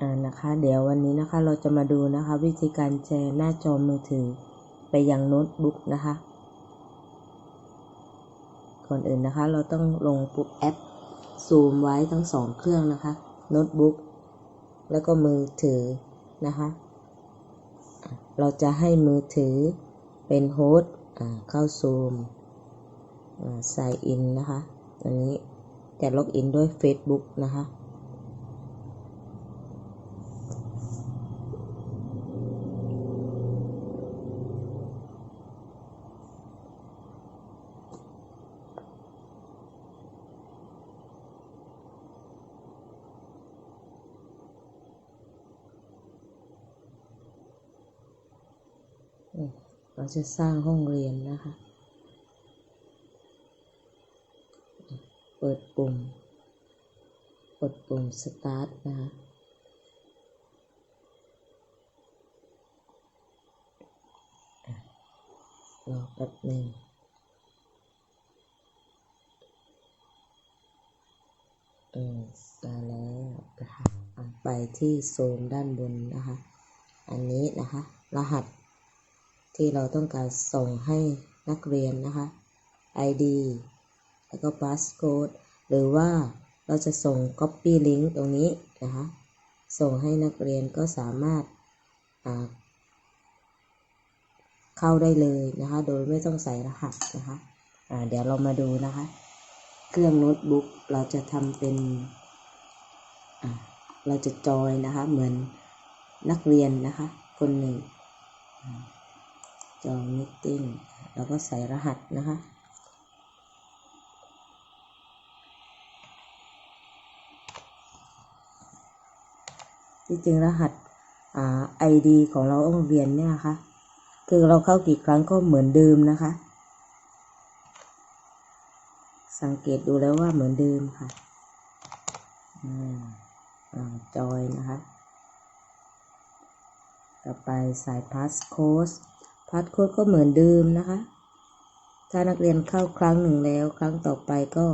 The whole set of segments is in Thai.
อ่านะคะ เดี๋ยววันนี้นะคะเราจะมาดูนะคะ วิธีการแชร์หน้าจอมือถือ ไปยังโน้ตบุ๊กนะคะ ก่อนอื่นนะคะ เราต้องลงปุ๊บแอปซูมไว้ทั้งสองเครื่องนะคะโน้ตบุ๊กแล้วก็มือถือนะคะ เราจะให้มือถือเป็นโฮสต์เข้าซูมใส่อินนะคะ อันนี้จะล็อกอินด้วย Facebook นะคะ อืมเรา จะสร้างห้องเรียนนะคะ เปิดปุ่ม กดปุ่ม start นะคะรอแป๊บหนึ่งอืมาแล้วนะคะอะไปที่โซนด้านบนนะคะ อันนี้นะคะ รหัส ที่เราต้องการส่งให้นักเรียนนะคะ ID แล้วก็ passcode หรือว่าเราจะส่ง copy link ตรงนี้นะคะ ส่งให้นักเรียนก็สามารถเข้าได้เลยนะคะ โดยไม่ต้องใส่รหัสนะคะเดี๋ยวเรามาดูนะคะ เครื่องโน้ตบุ๊กเราจะทำเป็น เราจะจอยนะคะ เหมือนนักเรียนนะคะ คนหนึ่ง จองมิทติ้งแล้วก็ใส่รหัสนะคะที่จริงรหัสอ่า ID ของเราโรงเรียนเนี่ยนะคะ คือเราเข้ากี่ครั้งก็เหมือนเดิมนะคะ สังเกตดูแล้วว่าเหมือนเดิมค่ะอ่าจอยนะคะ ต่อไปใส่พาสโค้ด พาสโค้ดก็เหมือนเดิมนะคะ ถ้านักเรียนเข้าครั้งหนึ่งแล้ว ครั้งต่อไปก็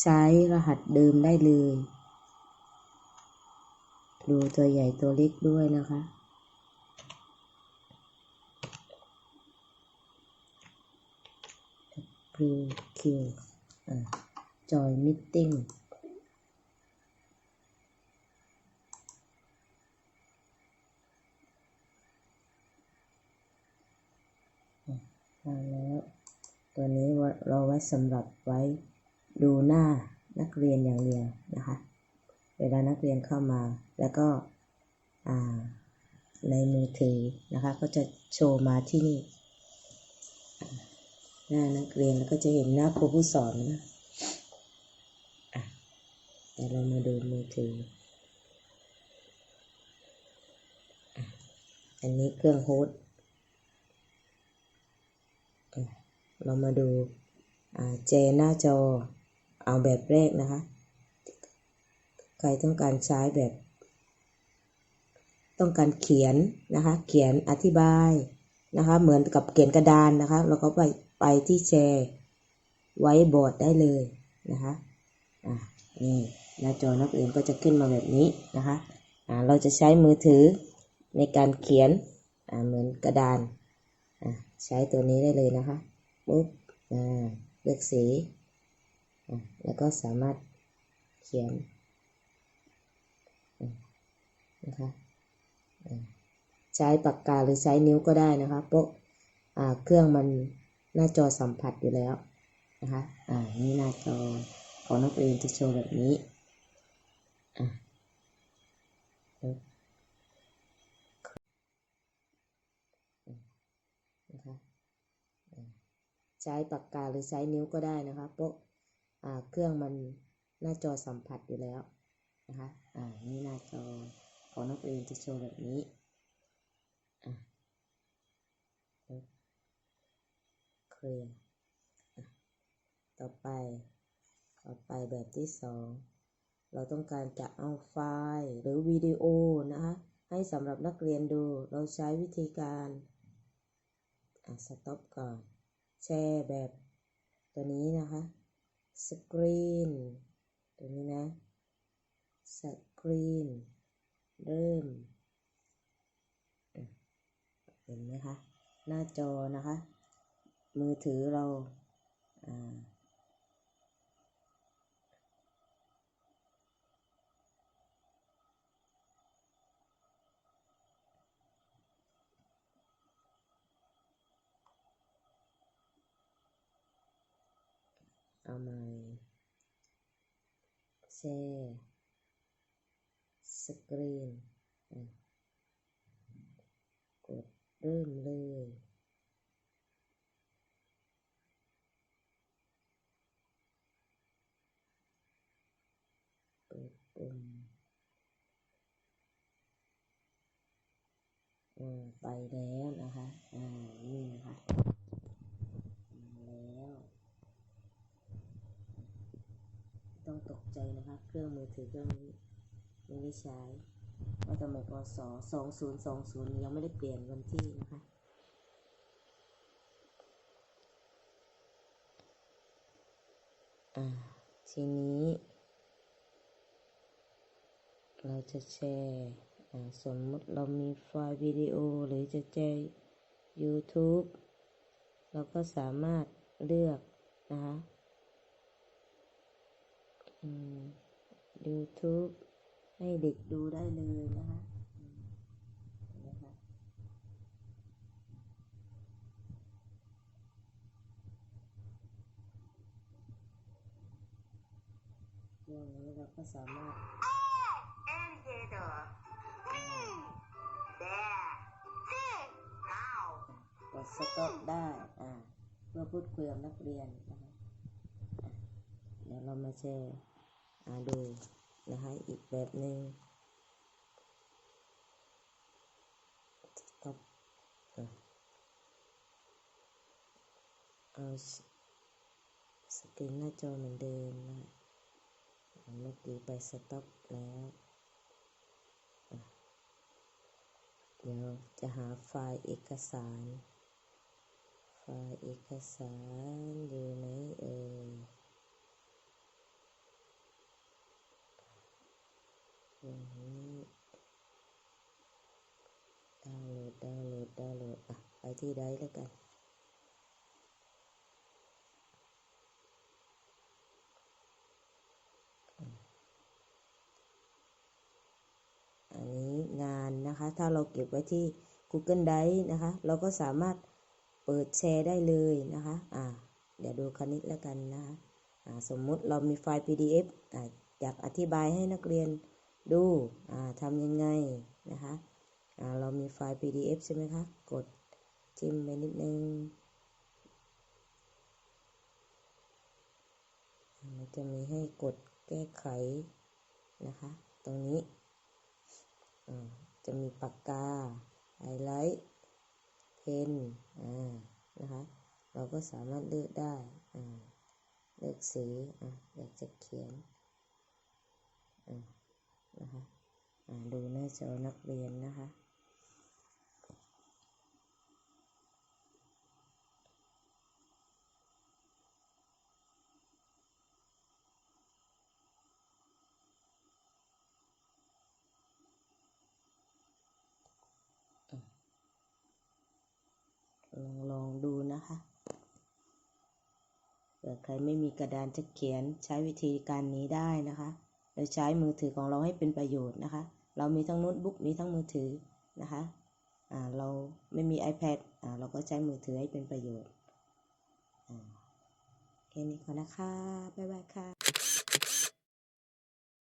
ใช้รหัสเดิมได้เลย ดูตัวใหญ่ตัวเล็กด้วยนะคะ W Q อ่า Joy Meeting มาแล้ว ตัวนี้ว่า เราไว้สำหรับไว้ดูหน้านักเรียนอย่างเดียวนะคะ เวลานักเรียนเข้ามาแล้วก็ในมือถือนะคะ ก็จะโชว์มาที่นี่ หน้านักเรียนแล้วก็จะเห็นหน้าครูผู้สอนนะแต่เรามาดูมือถือ อันนี้เครื่องโฮสต์เรามาดู เจหน้าจอเอาแบบแรกนะคะ ใครต้องการใช้แบบ ต้องการเขียนนะคะ เขียนอธิบายนะคะ เหมือนกับเขียนกระดานนะคะเราก็ไปไปที่แชร์ไว้บอร์ดได้เลยนะคะอ่านี่หน้าจอนักเรียนก็จะขึ้นมาแบบนี้นะคะอ่าเราจะใช้มือถือในการเขียนอ่าเหมือนกระดานอ่าใช้ตัวนี้ได้เลยนะคะปุ๊บอ่า เลือกสี แล้วก็สามารถเขียนนะคะใช้ปากกาหรือใช้นิ้วก็ได้นะคะเพราะเครื่องมันหน้าจอสัมผัสอยู่แล้วนะคะอ่านี่หน้าจอของนักเรียนจะโชว์แบบนี้อะปึ๊บนะคะ ใช้ปากกาหรือใช้นิ้วก็ได้นะคะเพราะเครื่องมันหน้าจอสัมผัสอยู่แล้วนะคะอ่านี่หน้าจอของนักเรียนจะโชว์แบบนี้เคลียร์ต่อไป ต่อไปแบบที่สอง เราต้องการจะเอาไฟล์หรือวิดีโอนะคะให้สำหรับนักเรียนดู เราใช้วิธีการอะสต็อปก่อน แชร์แบบตัวนี้นะคะสกรีนตัวนี้นะสกรีนเริ่มอะเห็นไหมคะ หน้าจอนะคะ มือถือเราอ่า เอามาแชร์สกรีนกดเริ่มเลย เปิดปุ่มไปแล้วนะคะ อ่า นี่นะคะ มาแล้ว ต้องตกใจนะคะ เครื่องมือถือเครื่องนี้ไม่ได้ใช้ว่าทำไมพศสองศูนย์สองศูนย์ยังไม่ได้เปลี่ยนวันที่นะคะอ่าทีนี้ เราจะแชร์อ่สมมติเรามีไฟล์วิดีโอหรือจะแชร์ YouTube เราก็สามารถเลือกนะคะ YouTube ให้เด็กดูได้เลยนะคะเห็นไหมคะเรื่องนี้เราก็สามารถ alligator. Mm. There. Sit. Now. กดสต็อปได้อ่าเพื่อพูดคุยกับนักเรียนนะคะเดี๋ยวเรามาแชร์ ดูนะคะอีกแบบหนึ่งต็อปเอาสกรีนหน้าจอเหมือนเดิมนะเมื่อกี้ไปสต็อปแล้วเดี๋ยวจะหาไฟล์เอกสาร ไฟล์เอกสารอยู่ไหนเอ่ย อย่างนี้ดาวน์โหลดดาวน์โหลดดาวน์โหลดอะไปที่ใดแล้วกันอันนี้งานนะคะ ถ้าเราเก็บไว้ที่ Google Drive นะคะ เราก็สามารถเปิดแชร์ได้เลยนะคะ อ่า เดี๋ยวดูคณิตแล้วกันนะคะ อ่า สมมุติเรามีไฟล์ PDF อ่าอยากอธิบายให้นักเรียน ดูทำยังไงนะคะเรามีไฟล์ PDF ใช่ไหมคะ กดจิ้มไปนิดนึง มันจะมีให้กดแก้ไขนะคะ ตรงนี้ จะมีปากกา ไฮไลท์เพนนะคะ เราก็สามารถเลือกได้ เลือกสีออยากจะเขียน นะคะดูหน้าจอนักเรียนนะคะลองลองดูนะคะเผื่อใครไม่มีกระดานจะเขียนใช้วิธีการนี้ได้นะคะ โดยใช้มือถือของเราให้เป็นประโยชน์นะคะ เรามีทั้งโน้ตบุ๊กมีทั้งมือถือนะคะอ่าเราไม่มี iPad อ่าเราก็ใช้มือถือให้เป็นประโยชน์อ่าแค่นี้ก่อนนะคะ บ๊ายบายค่ะ